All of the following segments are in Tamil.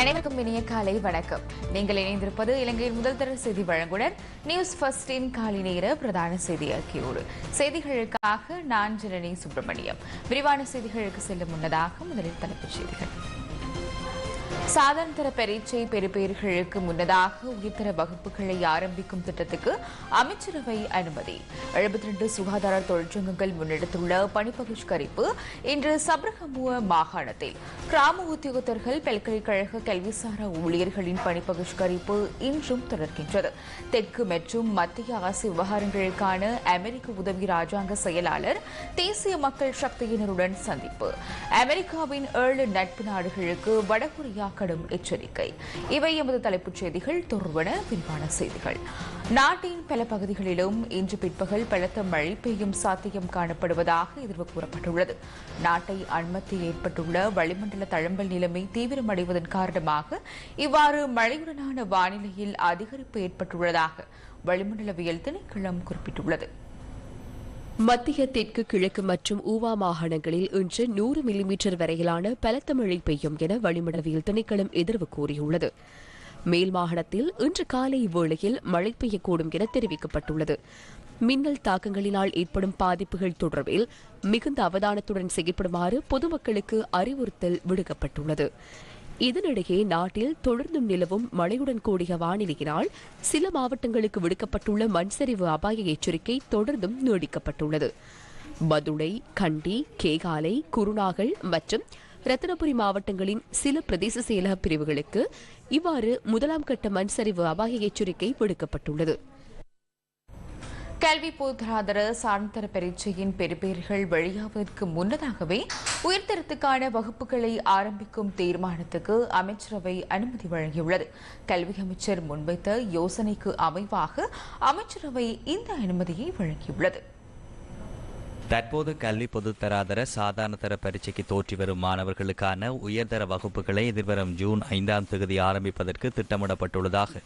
அனைவருக்கும் இனிய காலை வணக்கம். நீங்கள் இணைந்திருப்பது இலங்கையின் முதல் தர செய்தி வழங்குனர் நியூஸ் ஃபர்ஸ்டின் காலை நேர பிரதான செய்தி அறிக்கையோடு செய்திகளுக்காக நான் ஜனனி சுப்பிரமணியம். விரிவான செய்திகளுக்கு செல்லும் முன்னதாக முதலில் தலைப்புச் செய்திகள். சாதாரண தர பரீட்சை பெறுபேர்களுக்கு முன்னதாக உயர்தர வகுப்புகளை ஆரம்பிக்கும் திட்டத்துக்கு அமைச்சரவை அனுமதி. எழுபத்தி ரெண்டு சுகாதார தொழிற்சங்கங்கள் முன்னெடுத்துள்ள பணிப்பகிஷ்கரிப்பு இன்று சப்ரகமுவ மாகாணத்தில். கிராம உத்தியோகத்தர்கள் பல்கலைக்கழக கல்விசாரா ஊழியர்களின் பணிப்பகிஷ்கரிப்பு இன்றும் தொடர்கின்றது. தெற்கு மற்றும் மத்திய ஆசிய விவகாரங்களுக்கான அமெரிக்க உதவி ராஜாங்க செயலாளர் தேசிய மக்கள் சக்தியினருடன் சந்திப்பு. அமெரிக்காவின் ஏழு நட்பு நாடுகளுக்கு வடகொரியா கடும் எச்சரிக்கை. இவை எமது தலைப்புச் செய்திகள். தொடர்பான விரிவான செய்திகள். நாட்டின் பல பகுதிகளிலும் இன்று பிற்பகல் பலத்த மழை பெய்யும் சாத்தியம் காணப்படுவதாக எதிர்வு கூறப்பட்டுள்ளது. நாட்டை அண்மத்தில் ஏற்பட்டுள்ள வளிமண்டல தழம்பல் நிலைமை தீவிரமடைவதன் காரணமாக இவ்வாறு மழையுடனான வானிலையில் அதிகரிப்பு ஏற்பட்டுள்ளதாக வளிமண்டலவியல் திணைக்களம் குறிப்பிட்டுள்ளது. மத்திய தெற்கு கிழக்கு மற்றும் ஊவா மாகாணங்களில் இன்று நூறு மில்லிமீட்டர் வரையிலான பலத்த மழை பெய்யும் என வளிமண்டலவியல் திணைக்களம் எதிர்வு கூறியுள்ளது. மேல் மாகாணத்தில் இன்று காலை வேளையில் மழை பெய்யக்கூடும் என தெரிவிக்கப்பட்டுள்ளது. மின்னல் தாக்கங்களினால் ஏற்படும் பாதிப்புகள் தொடர்பில் மிகுந்த அவதானத்துடன் செயல்படுமாறு பொதுமக்களுக்கு அறிவுறுத்தல் விடுக்கப்பட்டுள்ளது. இதனிடையே நாட்டில் தொடர்ந்தும் நிலவும் மழையுடன் கூடிய வானிலையினால் சில மாவட்டங்களுக்கு விடுக்கப்பட்டுள்ள மண்சரிவு அபாய எச்சரிக்கை தொடர்ந்தும் நீடிக்கப்பட்டுள்ளது. மதுரை கண்டி கேகாலை குருநாகல் மற்றும் ரத்தினபுரி மாவட்டங்களின் சில பிரதேச செயலக பிரிவுகளுக்கு இவ்வாறு முதலாம் கட்ட மண்சரிவு அபாய எச்சரிக்கை விடுக்கப்பட்டுள்ளது. கல்வி பொதுத்தராதர சார்ந்தர பரீட்சையின் பெறுபேறுகள் வெளியாவதற்கு முன்னதாகவே உயர்தரத்துக்கான வகுப்புகளை ஆரம்பிக்கும் தீர்மானத்துக்கு அமைச்சரவை அனுமதி வழங்கியுள்ளது. கல்வி அமைச்சர் முன்வைத்த யோசனைக்கு அமைவாக அமைச்சரவை இந்த அனுமதியை வழங்கியுள்ளது. தற்போது கல்வி பொதுத்தராதர சாதாரண தர பரீட்சைக்கு தோற்றி வரும் மாணவர்களுக்கான உயர்தர வகுப்புகளை எதிர்வரும் ஜூன் ஐந்தாம் தேதி ஆரம்பிப்பதற்கு திட்டமிடப்பட்டுள்ளதாக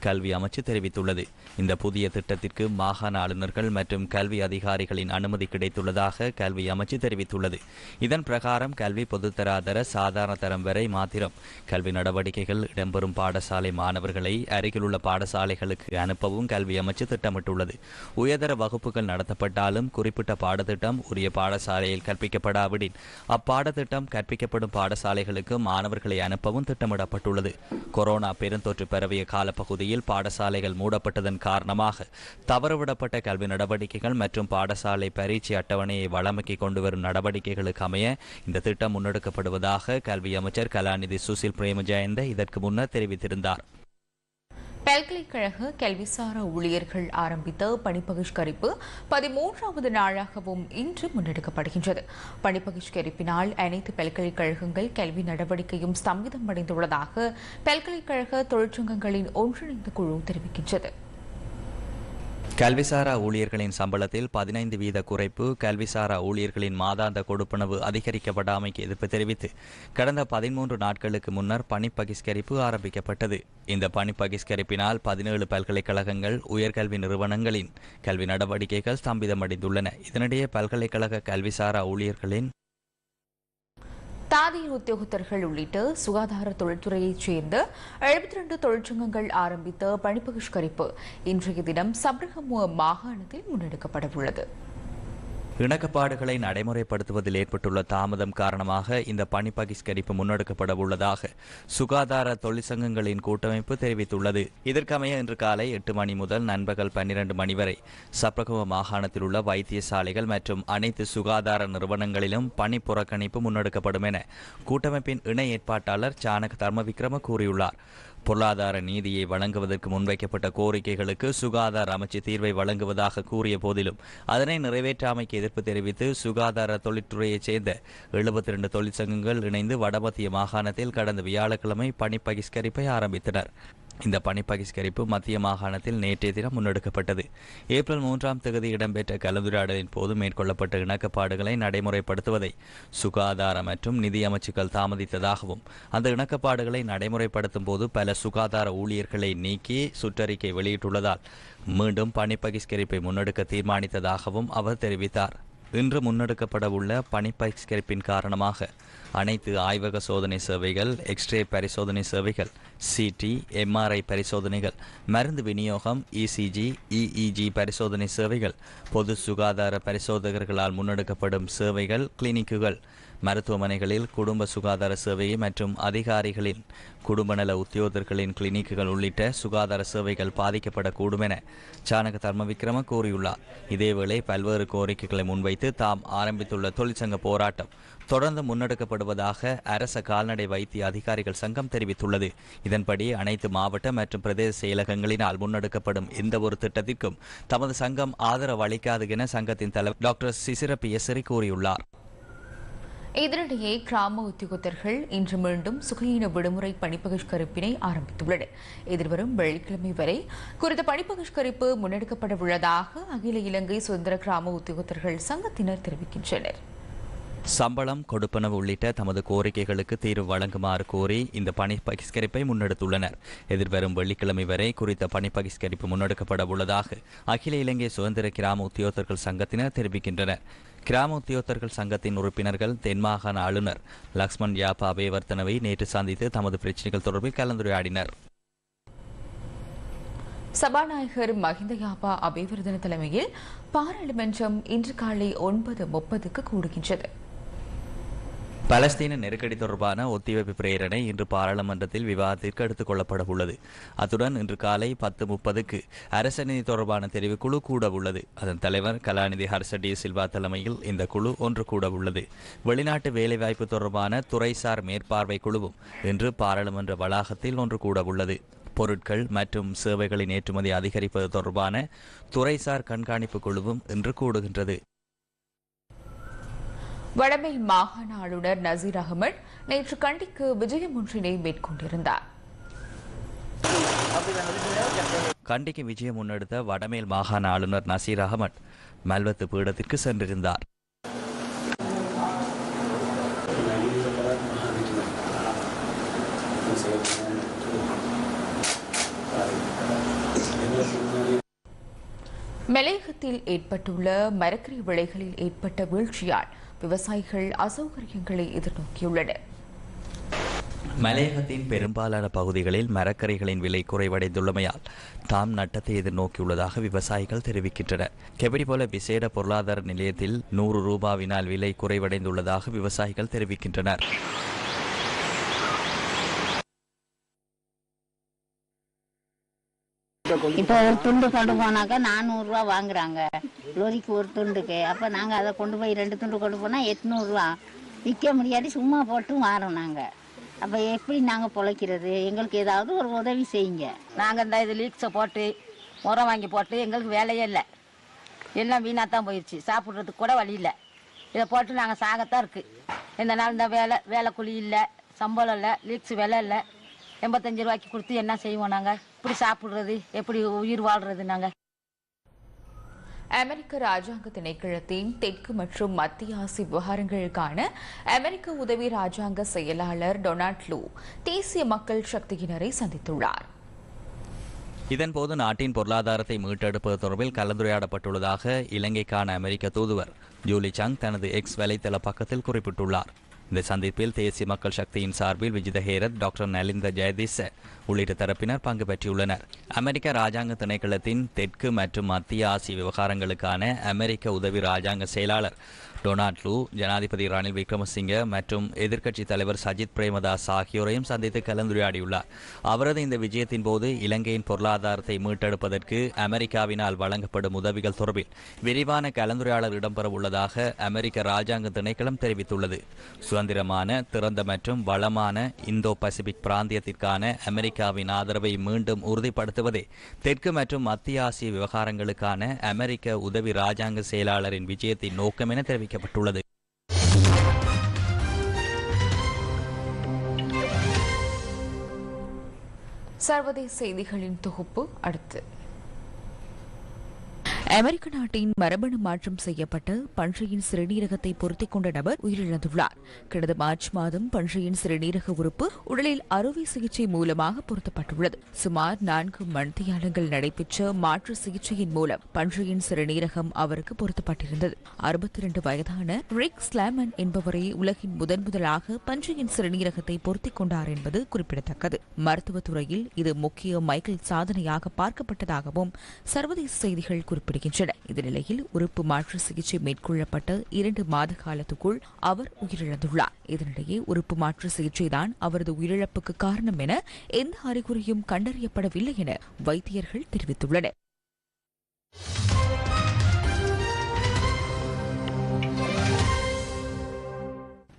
கல்வி அமைச்சு தெரிவித்துள்ளது. இந்த புதிய திட்டத்திற்கு மாகாண ஆளுநர்கள் மற்றும் கல்வி அதிகாரிகளின் அனுமதி கிடைத்துள்ளதாக கல்வி அமைச்சு தெரிவித்துள்ளது. இதன் பிரகாரம் கல்வி பொதுத்தராதர சாதாரண தரம் வரை மாத்திரம் கல்வி நடவடிக்கைகள் இடம்பெறும் பாடசாலை மாணவர்களை அருகிலுள்ள பாடசாலைகளுக்கு அனுப்பவும் கல்வி அமைச்சு திட்டமிட்டுள்ளது. உயர்தர வகுப்புகள் நடத்தப்பட்டாலும் குறிப்பிட்ட பாட பாடத்திட்டம் உரிய பாடசாலையில் கற்பிக்கப்படாவிடின். அப்பாடத்திட்டம் கற்பிக்கப்படும் பாடசாலைகளுக்கு மாணவர்களை அனுப்பவும் திட்டமிடப்பட்டுள்ளது. கொரோனா பெருந்தொற்று பரவிய காலப்பகுதியில் பாடசாலைகள் மூடப்பட்டதன் காரணமாக தவறுவிடப்பட்ட கல்வி நடவடிக்கைகள் மற்றும் பாடசாலை பரீட்சை அட்டவணையை வளமைக்கு கொண்டு வரும் நடவடிக்கைகளுக்கு அமைய இந்த திட்டம் முன்னெடுக்கப்படுவதாக கல்வி அமைச்சர் கலாநிதி சுசில் பிரேமஜயந்த இதற்கு முன்னர் தெரிவித்திருந்தார். பல்கலைக்கழக கல்விசாரா ஊழியர்கள் ஆரம்பித்த பணிப்பகிஷ்கரிப்பு பதிமூன்றாவது நாளாகவும் இன்று முன்னெடுக்கப்படுகின்றது. பணிப்பகிஷ்கரிப்பினால் அனைத்து பல்கலைக்கழகங்கள் கல்வி நடவடிக்கையும் ஸ்தம்பிதம் அடைந்துள்ளதாக பல்கலைக்கழக தொழிற்சங்கங்களின் ஒன்றிணைந்த குழு தெரிவிக்கின்றது. கல்விசாரா ஊழியர்களின் சம்பளத்தில் பதினைந்து வீத குறைப்பு கல்விசாரா ஊழியர்களின் மாதாந்த கொடுப்பனவு அதிகரிக்கப்படாமைக்கு எதிர்ப்பு தெரிவித்து கடந்த பதிமூன்று நாட்களுக்கு முன்னர் பணி பகிஷ்கரிப்பு ஆரம்பிக்கப்பட்டது. இந்த பணி பகிஷ்கரிப்பினால் பதினேழு பல்கலைக்கழகங்கள் உயர்கல்வி நிறுவனங்களின் கல்வி நடவடிக்கைகள் ஸ்தம்பிதமடைந்துள்ளன. இதனிடையே பல்கலைக்கழக கல்விசாரா ஊழியர்களின் தாதிய உத்தியோகத்தர்கள் உள்ளிட்ட சுகாதார தொழில்துறையைச் சேர்ந்த எழுபத்தி ரெண்டு தொழிற்சங்கங்கள் ஆரம்பித்த பணிப்பகிஷ்கரிப்பு இன்றைய தினம் சப்ரகமுவ மாகாணத்தில் முன்னெடுக்கப்படவுள்ளது. இணக்கப்பாடுகளை நடைமுறைப்படுத்துவதில் ஏற்பட்டுள்ள தாமதம் காரணமாக இந்த பணி பகிஷ்கரிப்பு முன்னெடுக்கப்பட உள்ளதாக சுகாதார தொழிற்சங்கங்களின் கூட்டமைப்பு தெரிவித்துள்ளது. இதற்கமைய இன்று காலை எட்டு மணி முதல் நண்பகல் பன்னிரண்டு மணி வரை சப்ரகம மாகாணத்தில் உள்ள வைத்தியசாலைகள் மற்றும் அனைத்து சுகாதார நிறுவனங்களிலும் பணி புறக்கணிப்பு முன்னெடுக்கப்படும் என கூட்டமைப்பின் இணை ஏற்பாட்டாளர் சானக தர்மவிக்ரம கூறியுள்ளார். பொருளாதார நீதியை வழங்குவதற்கு முன்வைக்கப்பட்ட கோரிக்கைகளுக்கு சுகாதார அமைச்சு தீர்வை வழங்குவதாக கூறிய போதிலும் அதனை நிறைவேற்றாமைக்கு எதிர்ப்பு தெரிவித்து சுகாதார தொழிற்துறையைச் சேர்ந்த எழுபத்தி இரண்டு தொழிற்சங்கங்கள் இணைந்து வடமத்திய மாகாணத்தில் கடந்த வியாழக்கிழமை பணி பகிஷ்கரிப்பை ஆரம்பித்தனர். இந்த பணி பகிஷ்கரிப்பு மத்திய மாகாணத்தில் நேற்றைய தினம் முன்னெடுக்கப்பட்டது. ஏப்ரல் மூன்றாம் தேதி இடம்பெற்ற கலந்துரையாடலின் போது மேற்கொள்ளப்பட்ட இணக்கப்பாடுகளை நடைமுறைப்படுத்துவதை சுகாதார மற்றும் நிதி அமைச்சுக்கள் தாமதித்ததாகவும் அந்த இணக்கப்பாடுகளை நடைமுறைப்படுத்தும் போது பல சுகாதார ஊழியர்களை நீக்கி சுற்றறிக்கை வெளியிட்டுள்ளதால் மீண்டும் பணி பகிஷ்கரிப்பை முன்னெடுக்க தீர்மானித்ததாகவும் அவர் தெரிவித்தார். இன்று முன்னெடுக்கப்பட உள்ள பணிப்பயிற்சிப்பின் காரணமாக அனைத்து ஆய்வக சோதனை சேவைகள் எக்ஸ்ரே பரிசோதனை சேவைகள் சிடி எம்ஆர்ஐ பரிசோதனைகள் மருந்து விநியோகம் இசிஜி இஇஜி பரிசோதனை சேவைகள் பொது சுகாதார பரிசோதகர்களால் முன்னெடுக்கப்படும் சேவைகள் கிளினிக்குகள் மருத்துவமனைகளில் குடும்ப சுகாதார சேவை மற்றும் அதிகாரிகளின் குடும்பநல உத்தியோகர்களின் கிளினிக்குகள் உள்ளிட்ட சுகாதார சேவைகள் பாதிக்கப்படக்கூடும் என சானக தர்ம விக்ரம கூறியுள்ளார். இதேவேளை பல்வேறு கோரிக்கைகளை முன்வைத்து தாம் ஆரம்பித்துள்ள தொழிற்சங்க போராட்டம் தொடர்ந்து முன்னெடுக்கப்படுவதாக அரச கால்நடை வைத்திய அதிகாரிகள் சங்கம் தெரிவித்துள்ளது. இதன்படி அனைத்து மாவட்ட மற்றும் பிரதேச செயலகங்களினால் முன்னெடுக்கப்படும் எந்த ஒரு திட்டத்திற்கும் தமது சங்கம் ஆதரவு அளிக்காது என சங்கத்தின் தலைவர் டாக்டர் சிசிர பியசரி கூறியுள்ளார். இதனிடையே கிராம உத்தியோகத்தர்கள் இன்று மீண்டும் சுகையின விடுமுறை பணிப்பகிஷ்கரிப்பினை ஆரம்பித்துள்ளனர். எதிர்வரும் வெள்ளிக்கிழமை வரை குறித்த பணிப்பகிஷ்கரிப்பு முன்னெடுக்கப்பட உள்ளதாக அகில இலங்கை சுதந்திர கிராம உத்தியோகத்தர்கள் சங்கத்தினர் தெரிவிக்கின்றனர். சம்பளம் கொடுப்பனவு உள்ளிட்ட தமது கோரிக்கைகளுக்கு தீர்வு வழங்குமாறு கோரி இந்த பணி பகிஷ்கரிப்பை முன்னெடுத்துள்ளனர். எதிர்வரும் வெள்ளிக்கிழமை வரை குறித்த பணி பகிஷ்கரிப்பு முன்னெடுக்கப்பட உள்ளதாக அகில இலங்கை சுதந்திர கிராம உத்தியோகர்கள் சங்கத்தினர் தெரிவிக்கின்றனர். கிராம உத்தியோகர்கள் சங்கத்தின் உறுப்பினர்கள் தென்மாகாண ஆளுநர் லக்ஷ்மண் யாப்பா அபேவர்த்தனவை நேற்று சந்தித்து தமது பிரச்சினைகள் தொடர்பில் கலந்துரையாடினர். சபாநாயகர் மஹிந்த யாபா அபிவர்தன தலைமையில் பாராளுமன்றம் இன்று காலை ஒன்பது முப்பதுக்கு கூடுகின்றது. பலஸ்தீன நெருக்கடி தொடர்பான ஒத்திவைப்பு பிரேரணை இன்று பாராளுமன்றத்தில் விவாதத்திற்கு எடுத்துக் கொள்ளப்பட உள்ளது. அத்துடன் இன்று காலை பத்து முப்பதுக்கு அரச நிதி தொடர்பான தெரிவுக்குழு கூட உள்ளது. அதன் தலைவர் கலாநிதி ஹர்ஷடி சில்வா தலைமையில் இந்த குழு ஒன்று கூட உள்ளது. வெளிநாட்டு வேலைவாய்ப்பு தொடர்பான துறைசார் மேற்பார்வை குழுவும் இன்று பாராளுமன்ற வளாகத்தில் ஒன்று கூட உள்ளது. பொருட்கள் மற்றும் சேவைகளின் ஏற்றுமதி அதிகரிப்பது தொடர்பான துறைசார் கண்காணிப்பு குழுவும் இன்று கூடுகின்றது. வடமேல் மாகாண ஆளுநர் நசீர் அகமட் நேற்று கண்டிக்கு விஜயம் ஒன்றினை மேற்கொண்டிருந்தார். கண்டிக்கு விஜயம் முன்னெடுத்த வடமேல் மாகாண ஆளுநர் நசீர் அகமட் மல்வத்து பீடத்திற்கு சென்றிருந்தார். மலையகத்தில் ஏற்பட்டுள்ள மரக்கறி விளைகளில் ஏற்பட்ட வீழ்ச்சியால் விவசாயிகள் அசௌகரியங்களை எதிர்நோக்கியுள்ளனர். மலையகத்தின் பெரும்பாலான பகுதிகளில் மரக்கறிகளின் விலை குறைவடைந்துள்ளமையால் தாம் நட்டத்தை எதிர்நோக்கியுள்ளதாக விவசாயிகள் தெரிவிக்கின்றனர். கெபடி போல விசேட பொருளாதார நிலையத்தில் நூறு ரூபாவினால் விலை குறைவடைந்துள்ளதாக விவசாயிகள் தெரிவிக்கின்றனர். இப்போ ஒரு துண்டு கொண்டு போனாக்கா நானூறுரூவா வாங்குறாங்க. லோரிக்கு ஒரு துண்டுக்கு. அப்போ நாங்கள் அதை கொண்டு போய் ரெண்டு துண்டு கொண்டு போனால் எட்நூறுரூவா விற்க முடியாது சும்மா போட்டும் வாரோம் நாங்கள் அப்போ எப்படி நாங்கள் பொழைக்கிறது? எங்களுக்கு ஏதாவது ஒரு உதவி செய்யுங்க. நாங்கள் இந்த இது லீக்ஸை போட்டு உரம் வாங்கி போட்டு எங்களுக்கு வேலையே இல்லை. எல்லாம் வீணாக தான் போயிடுச்சு சாப்பிட்றதுக்கு கூட வழி இல்லை. இதை போட்டு நாங்கள் சாகத்தான் இருக்குது இந்த நாள் இந்த வேலை வேலை கூலி இல்லை சம்பளம் இல்லை லீக்ஸ் விலை இல்லை. எண்பத்தஞ்சு ரூபாய்க்கு கொடுத்து என்ன செய்வோம் நாங்கள் இப்படி சாப்பிட்றது? எப்படி உயிர் வாழ்றது நாங்கள் அமெரிக்க ராஜாங்க திணைக்களத்தின் தெற்கு மற்றும் மத்திய ஆசிய விவகாரங்களுக்கான அமெரிக்க உதவி ராஜாங்க செயலாளர் டொனால்ட் லூ தேசிய மக்கள் சக்தியினரை சந்தித்துள்ளார். இதன்போது நாட்டின் பொருளாதாரத்தை மீட்டெடுப்பது தொடர்பில் கலந்துரையாடப்பட்டுள்ளதாக இலங்கைக்கான அமெரிக்க தூதுவர் ஜூலி சங் தனது எக்ஸ் வலைத்தள பக்கத்தில் குறிப்பிட்டுள்ளார். இந்த சந்திப்பில் தேசிய மக்கள் சக்தியின் சார்பில் விஜித ஹேரத் டாக்டர் நலிந்த ஜெயதிச உள்ளிட்ட தரப்பினர் பங்கு பெற்றுள்ளனர். அமெரிக்க ராஜாங்க திணைக்களத்தின் தெற்கு மற்றும் மத்திய ஆசிய விவகாரங்களுக்கான அமெரிக்க உதவி ராஜாங்க செயலாளர் டொனால்ட் லூ ஜனாதிபதி ரணில் விக்ரமசிங்க மற்றும் எதிர்க்கட்சித் தலைவர் சஜித் பிரேமதாஸ் ஆகியோரையும் சந்தித்து கலந்துரையாடியுள்ளார். அவரது இந்த விஜயத்தின் போது இலங்கையின் பொருளாதாரத்தை மீட்டெடுப்பதற்கு அமெரிக்காவினால் வழங்கப்படும் உதவிகள் தொடர்பில் விரிவான கலந்துரையாடல் இடம்பெறவுள்ளதாக அமெரிக்க ராஜாங்க திணைக்களம் தெரிவித்துள்ளது. சுதந்திரமான திறந்த மற்றும் வளமான இந்தோ பசிபிக் பிராந்தியத்திற்கான அமெரிக்காவின் ஆதரவை மீண்டும் உறுதிப்படுத்துவதே தெற்கு மற்றும் மத்திய ஆசிய விவகாரங்களுக்கான அமெரிக்க உதவி ராஜாங்க செயலாளரின் விஜயத்தின் நோக்கம் என தெரிவிக்கப்பட்டுள்ளது சர்வதேச செய்திகளின் தொகுப்பு அடுத்து. அமெரிக்க நாட்டின் மரபணு மாற்றம் செய்யப்பட்ட பன்றியின் சிறுநீரகத்தை பொருத்திக் கொண்ட நபர் உயிரிழந்துள்ளார். கடந்த மார்ச் மாதம் பன்றியின் சிறுநீரக உறுப்பு உடலில் அறுவை சிகிச்சை மூலமாக பொருத்தப்பட்டுள்ளது. சுமார் நான்கு மணித்தியாலங்கள் நடைபெற்ற மாற்று சிகிச்சையின் மூலம் பன்றியின் சிறுநீரகம் அவருக்கு பொருத்தப்பட்டிருந்தது. அறுபத்தி இரண்டு வயதான ரிக் ஸ்லாமன் என்பவரே உலகின் முதன் முதலாக பன்றியின் சிறுநீரகத்தை பொருத்திக் கொண்டார் என்பது குறிப்பிடத்தக்கது. மருத்துவத்துறையில் இது முக்கிய மைக்கேல் சாதனையாக பார்க்கப்பட்டதாகவும் சர்வதேச செய்திகள் குறிப்பிடுகின்றன. இந்த நிலையில் உறுப்பு மாற்று சிகிச்சை மேற்கொள்ளப்பட்ட இரண்டு மாத காலத்துக்குள் அவர் உயிரிழந்துள்ளார். இதனிடையே உறுப்பு மாற்று சிகிச்சைதான் அவரது உயிரிழப்புக்கு காரணம் என எந்த அறிகுறியும் கண்டறியப்படவில்லை என வைத்தியர்கள் தெரிவித்துள்ளனர்.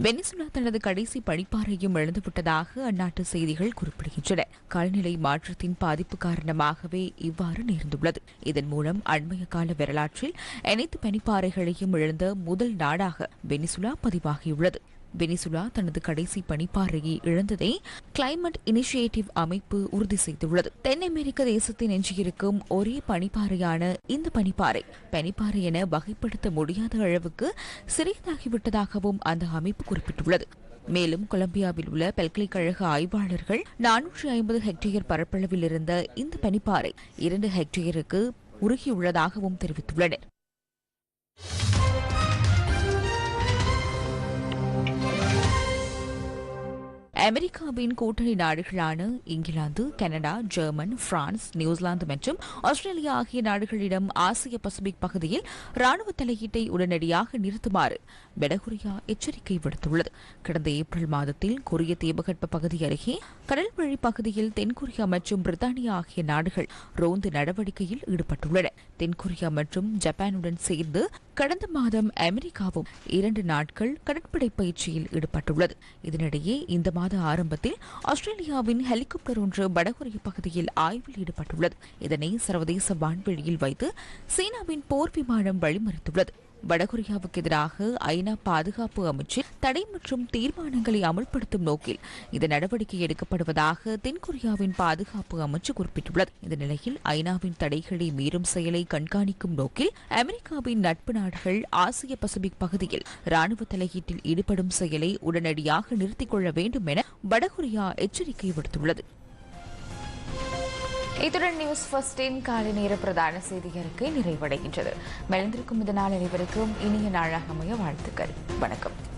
வெனிசுலா தனது கடைசி பனிப்பாறையும் இழந்துவிட்டதாக அந்நாட்டு செய்திகள் குறிப்பிடுகின்றன. காலநிலை மாற்றத்தின் பாதிப்பு காரணமாகவே இவ்வாறு நேர்ந்துள்ளது. இதன் மூலம் அண்மைய கால வரலாற்றில் அனைத்து பனிப்பாறைகளையும் இழந்த முதல் நாடாக வெனிசுலா பதிவாகியுள்ளது. வெனிசுலா தனது கடைசி பனிப்பாறையை இழந்ததை கிளைமேட் இனிஷியேட்டிவ் அமைப்பு உறுதி செய்துள்ளது. தென் அமெரிக்க தேசத்தின் எஞ்சியிருக்கும் ஒரே பனிப்பாறையான இந்த பனிப்பாறை பனிப்பாறை என வகைப்படுத்த முடியாத அளவுக்கு சிறியதாகிவிட்டதாகவும் அந்த அமைப்பு குறிப்பிட்டுள்ளது. மேலும் கொலம்பியாவில் உள்ள பல்கலைக்கழக ஆய்வாளர்கள் நானூற்றி ஐம்பது ஹெக்டேயர் பரப்பளவில் இருந்த இந்த பனிப்பாறை இரண்டு ஹெக்டேயருக்கு உருகியுள்ளதாகவும் தெரிவித்துள்ளனர். அமெரிக்காவின் கூட்டணி நாடுகளான England Canada German France New Zealand மற்றும் ஆஸ்திரேலியா ஆகிய நாடுகளிடம் ஆசிய பசிபிக் பகுதியில் ராணுவ தலையீட்டை உடனடியாக நிறுத்துமாறு வடகொரியா எச்சரிக்கை விடுத்துள்ளது. கடந்த ஏப்ரல் மாதத்தில் கொரிய தீபகற்ப பகுதி அருகே கடல்வழி பகுதியில் தென்கொரியா மற்றும் பிரித்தானியா ஆகிய நாடுகள் ரோந்து நடவடிக்கையில் ஈடுபட்டுள்ளன. தென்கொரியா மற்றும் ஜப்பானுடன் சேர்ந்து கடந்த மாதம் அமெரிக்காவும் இரண்டு நாட்கள் கடற்படை பயிற்சியில் ஈடுபட்டுள்ளது. இதனிடையே இந்த மாத ஆரம்பத்தில் ஆஸ்திரேலியாவின் ஹெலிகாப்டர் ஒன்று வடகொரிய பகுதியில் ஆய்வில் ஈடுபட்டுள்ளது. இதனை சர்வதேச வான்வெளியில் வைத்து சீனாவின் போர் விமானம் வழிமறித்துள்ளது. வடகொரியாவுக்கு எதிராக ஐநா பாதுகாப்பு அமைச்சில் தடை மற்றும் தீர்மானங்களை அமல்படுத்தும் நோக்கில் இந்த நடவடிக்கை எடுக்கப்படுவதாக தென்கொரியாவின் பாதுகாப்பு அமைச்சு குறிப்பிட்டுள்ளது. இந்த நிலையில் ஐநாவின் தடைகளை மீறும் செயலை கண்காணிக்கும் நோக்கில் அமெரிக்காவின் நட்பு நாடுகள் ஆசிய பசிபிக் பகுதியில் ராணுவ தலையீட்டில் ஈடுபடும் செயலை உடனடியாக நிறுத்திக் கொள்ள வேண்டும் என வடகொரியா எச்சரிக்கை விடுத்துள்ளது. இத்துடன் நியூஸ் ஃபர்ஸ்டின் காலை நேர பிரதான செய்தி அறிக்கை நிறைவடைகின்றது. மெலிந்திருக்கும் இந்த நாள் அனைவருக்கும் இனிய நாளாக அமைய வாழ்த்துக்கள். வணக்கம்.